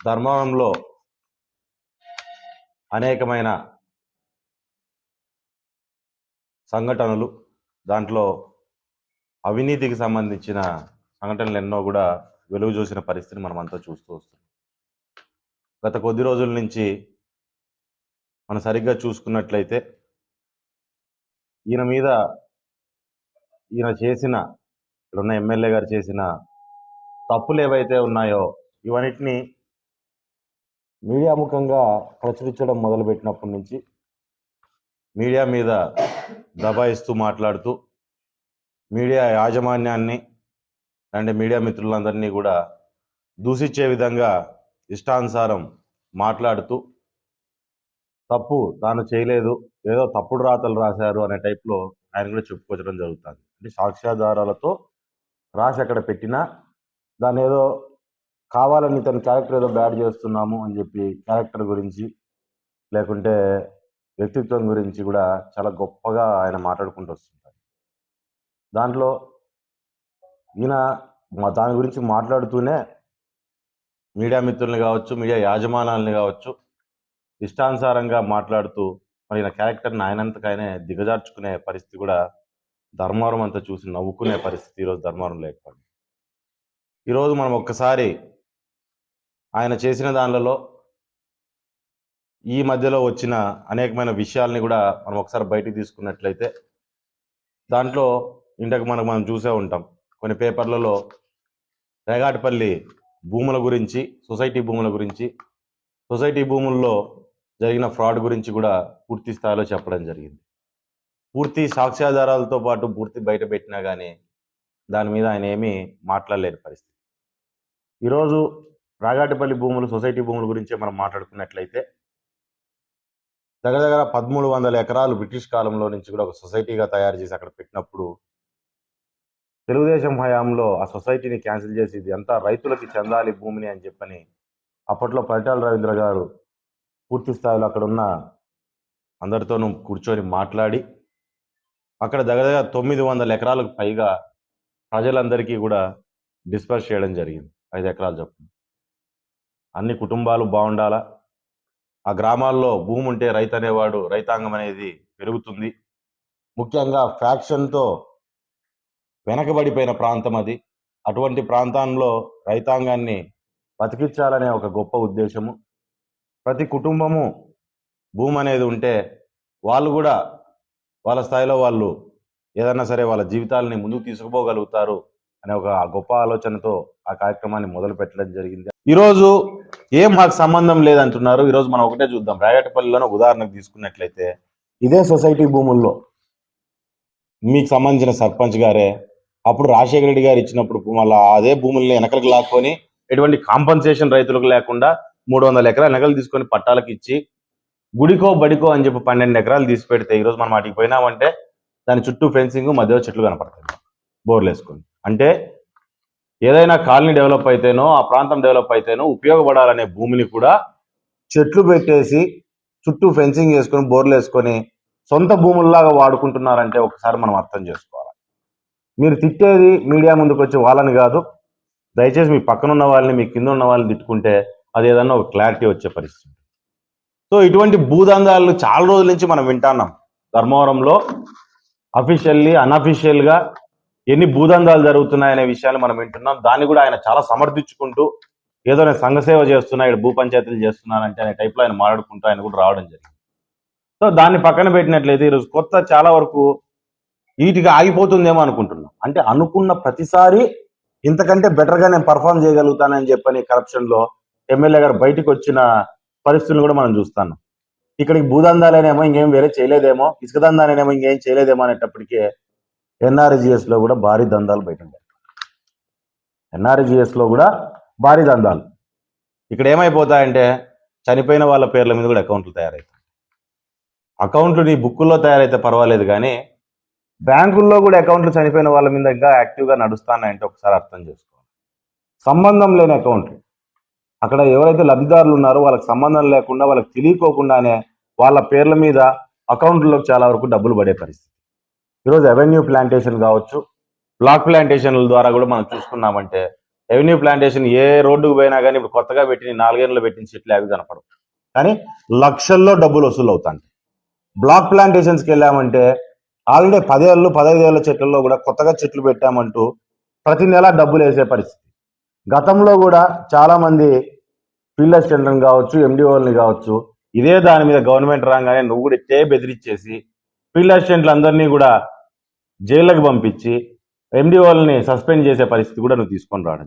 ధర్మంలో అనేకమైన సంఘటనలు దాంట్లో అవినీతికి సంబంధించిన సంఘటనలు ఎన్నో కూడా వెలుగు చూసిన పరిస్థితిని మనం అంతా చూస్తూ వస్తున్నాం. గత కొద్ది రోజుల నుంచి మనం సరిగ్గా చూసుకున్నట్లయితే ఈయన మీద ఈయన చేసిన ఇక్కడున్న ఎమ్మెల్యే గారు చేసిన తప్పులు ఏవైతే ఉన్నాయో ఇవన్నిటిని మీడియా ముఖంగా ప్రచురించడం మొదలుపెట్టినప్పటి నుంచి మీడియా మీద దబాయిస్తూ మాట్లాడుతూ మీడియా యాజమాన్యాన్ని అండ్ మీడియా మిత్రులందరినీ కూడా దూషించే విధంగా ఇష్టానుసారం మాట్లాడుతూ తప్పు తాను చేయలేదు ఏదో తప్పుడు రాతలు రాశారు అనే టైప్లో ఆయన కూడా చెప్పుకోవడం జరుగుతుంది. అంటే సాక్ష్యాధారాలతో రాసి అక్కడ పెట్టినా దాని ఏదో కావాలని తన క్యారెక్టర్ ఏదో బ్యాడ్ చేస్తున్నాము అని చెప్పి క్యారెక్టర్ గురించి లేకుంటే వ్యక్తిత్వం గురించి కూడా చాలా గొప్పగా ఆయన మాట్లాడుకుంటూ వస్తుంటారు దాంట్లో ఈయన మా దాని గురించి మాట్లాడుతూనే మీడియా మిత్రుల్ని కావచ్చు మీడియా యాజమానాలని కావచ్చు ఇష్టానుసారంగా మాట్లాడుతూ మరి ఈయన క్యారెక్టర్ని ఆయనంతకైనా దిగజార్చుకునే పరిస్థితి కూడా ధర్మవరం అంతా చూసి నవ్వుకునే పరిస్థితి ఈరోజు ధర్మవరం లేకపోయింది. ఈరోజు మనం ఒక్కసారి ఆయన చేసిన దానిలలో ఈ మధ్యలో వచ్చిన అనేకమైన విషయాల్ని కూడా మనం ఒకసారి బయటికి తీసుకున్నట్లయితే దాంట్లో ఇంతకు మనకు మనం చూసే ఉంటాం. కొన్ని పేపర్లలో రేగాటిపల్లి భూముల గురించి సొసైటీ భూముల గురించి సొసైటీ భూముల్లో జరిగిన ఫ్రాడ్ గురించి కూడా పూర్తి స్థాయిలో చెప్పడం జరిగింది. పూర్తి సాక్ష్యాధారాలతో పాటు పూర్తి బయట పెట్టినా కానీ దాని మీద ఆయన ఏమీ మాట్లాడలేని పరిస్థితి. ఈరోజు రాగాటిపల్లి భూములు సొసైటీ భూముల గురించే మనం మాట్లాడుకున్నట్లయితే దగ్గర దగ్గర పదమూడు వందల ఎకరాలు బ్రిటిష్ కాలంలో నుంచి కూడా ఒక సొసైటీగా తయారు చేసి అక్కడ పెట్టినప్పుడు తెలుగుదేశం హయాంలో ఆ సొసైటీని క్యాన్సిల్ చేసి ఇది అంతా రైతులకి చెందాలి భూమిని అని చెప్పని అప్పట్లో పరిటాల రవీంద్ర గారు పూర్తి స్థాయిలో అక్కడ ఉన్న అందరితోనూ కూర్చొని మాట్లాడి అక్కడ దగ్గర దగ్గర తొమ్మిది వందల ఎకరాలకు పైగా ప్రజలందరికీ కూడా డిస్పర్స్ చేయడం జరిగింది. ఐదు ఎకరాలు చొప్పున. అన్ని కుటుంబాలు బాగుండాలా? ఆ గ్రామాల్లో భూమి ఉంటే రైతు అనేవాడు రైతాంగం అనేది పెరుగుతుంది. ముఖ్యంగా ఫ్యాక్షన్తో వెనకబడిపోయిన ప్రాంతం అది. అటువంటి ప్రాంతంలో రైతాంగాన్ని బతికించాలనే ఒక గొప్ప ఉద్దేశము. ప్రతి కుటుంబము భూమి అనేది ఉంటే వాళ్ళు కూడా వాళ్ళ స్థాయిలో వాళ్ళు ఏదన్నా సరే వాళ్ళ జీవితాలని ముందుకు తీసుకుపోగలుగుతారు అనే ఒక గొప్ప ఆలోచనతో ఆ కార్యక్రమాన్ని మొదలు పెట్టడం జరిగింది. ఈరోజు ఏం మాకు సంబంధం లేదంటున్నారు? ఈరోజు మనం ఒకటే చూద్దాం. రాయటపల్లిలోనే ఉదాహరణకు తీసుకున్నట్లయితే ఇదే సొసైటీ భూముల్లో మీకు సంబంధించిన సర్పంచ్ గారే అప్పుడు రాజశేఖర రెడ్డి గారు ఇచ్చినప్పుడు మళ్ళీ అదే భూముల్ని వెనకలకు లాక్కొని ఎటువంటి కాంపన్సేషన్ రైతులకు లేకుండా మూడు వందల ఎకరాలు వెనకలు తీసుకొని పట్టాలకు ఇచ్చి గుడికో బడికో అని చెప్పి పన్నెండు ఎకరాలు తీసి పెడితే ఈరోజు మనం వాటికి పోయినామంటే దాని చుట్టూ ఫెన్సింగ్ మధ్యలో చెట్లు కనపడతాయి. బోర్లు వేసుకొని అంటే ఏదైనా కాలనీ డెవలప్ అయితేనో ఆ ప్రాంతం డెవలప్ అయితేనో ఉపయోగపడాలనే భూమిని కూడా చెట్లు పెట్టేసి చుట్టూ ఫెన్సింగ్ వేసుకొని బోర్లు వేసుకొని సొంత భూముల్లాగా వాడుకుంటున్నారంటే ఒకసారి మనం అర్థం చేసుకోవాలి. మీరు తిట్టేది మీడియా ముందుకు వచ్చి వాళ్ళని కాదు. దయచేసి మీ పక్కన ఉన్న వాళ్ళని మీ కింద ఉన్న వాళ్ళని తిట్టుకుంటే అది ఏదన్నా ఒక క్లారిటీ వచ్చే పరిస్థితి. సో ఇటువంటి భూదందాలు చాలా రోజుల నుంచి మనం వింటాన్నాం ధర్మవరంలో అఫీషియల్లీ అన్అఫీషియల్గా ఎన్ని భూదందాలు జరుగుతున్నాయనే విషయాలు మనం వింటున్నాం. దాన్ని కూడా ఆయన చాలా సమర్థించుకుంటూ ఏదో నేను సంఘసేవ చేస్తున్నా ఇక్కడ భూ పంచాయతీలు చేస్తున్నానంటే అనే టైప్లో ఆయన మాట్లాడుకుంటూ ఆయన కూడా రావడం జరిగింది. సో దాన్ని పక్కన పెట్టినట్లయితే ఈరోజు కొత్త చాలా వరకు వీటికి ఆగిపోతుందేమో అనుకుంటున్నాం. అంటే అనుకున్న ప్రతిసారి ఇంతకంటే బెటర్గా నేను పర్ఫామ్ చేయగలుగుతానని చెప్పని కరప్షన్లో ఎమ్మెల్యే గారు బయటకు వచ్చిన పరిస్థితులను కూడా మనం చూస్తాను ఇక్కడికి భూదందాలనేమో ఇంకేం వేరే చేయలేదేమో ఇసుకదందాలేనేమో ఇంకేం చేయలేదేమో అనేటప్పటికే ఎన్ఆర్జిఎస్లో కూడా భారీ దందాలు బయట ఉంటాయి ఎన్ఆర్జిఎస్లో కూడా భారీ దందాలు. ఇక్కడ ఏమైపోతాయంటే చనిపోయిన వాళ్ళ పేర్ల మీద కూడా అకౌంట్లు తయారవుతాయి అకౌంట్లు నీ బుక్కుల్లో తయారైతే పర్వాలేదు కానీ బ్యాంకుల్లో కూడా అకౌంట్లు చనిపోయిన వాళ్ళ మీద ఇంకా యాక్టివ్గా నడుస్తానంటే ఒకసారి అర్థం చేసుకోవాలి. సంబంధం లేని అకౌంట్లు. అక్కడ ఎవరైతే లబ్ధిదారులు ఉన్నారో వాళ్ళకి సంబంధం లేకుండా వాళ్ళకి తెలియకోకుండానే వాళ్ళ పేర్ల మీద అకౌంట్లోకి చాలా వరకు డబ్బులు పడే పరిస్థితి. ఈరోజు అవెన్యూ ప్లాంటేషన్ కావచ్చు బ్లాక్ ప్లాంటేషన్ల ద్వారా కూడా మనం చూసుకున్నామంటే ఎవెన్యూ ప్లాంటేషన్ ఏ రోడ్డుకు పోయినా కానీ ఇప్పుడు కొత్తగా పెట్టిన నాలుగేళ్ళు పెట్టిన చెట్లు అవి కనపడవు. కానీ లక్షల్లో డబ్బులు వసూలు అవుతాయి బ్లాక్ ప్లాంటేషన్స్కి వెళ్ళామంటే ఆల్రెడీ పదేళ్ళు పదహైదేళ్ళ చెట్లలో కూడా కొత్తగా చెట్లు పెట్టామంటూ ప్రతి నెల డబ్బులు వేసే పరిస్థితి. గతంలో కూడా చాలామంది ఫీల్డ్ అసిస్టెంట్లను కావచ్చు ఎండిఓల్ని కావచ్చు ఇదే దాని మీద గవర్నమెంట్ రాగానే నువ్వు కూడా ఇట్టే బెదిరించేసి ఫీల్డ్ అసిస్టెంట్లు అందరినీ కూడా జైళ్ళకు పంపించి ఎండిఓల్ని సస్పెండ్ చేసే పరిస్థితి కూడా నువ్వు తీసుకొని రావడం